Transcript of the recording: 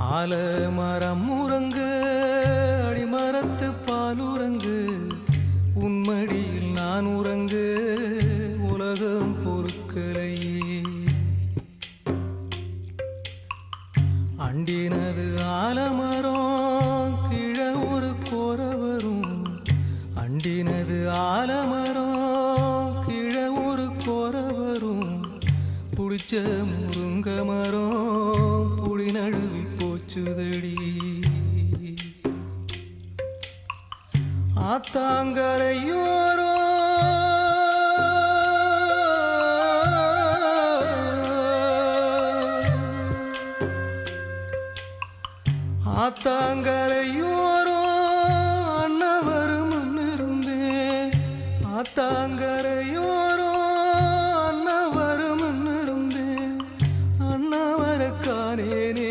ஆல மரம் உறங்கு அடிமரத்து பால் உறங்கு. உன்மடியில் நான் உறங்கு உலகம் பொறுக்கலையே அண்டினது ஆலமரம் கிழ ஒரு கோர வரும். அண்டினது ஆலமரம் கிழ ஒரு கோர வரும். புடிச்ச முருங்க ஆத்தாங்கரையோரோ ஆத்தாங்கரையோரோ அன்னவரும் இருந்தே ஆத்தாங்கரையோரோ அன்னவரும் இருந்தே அன்னவர காணேனே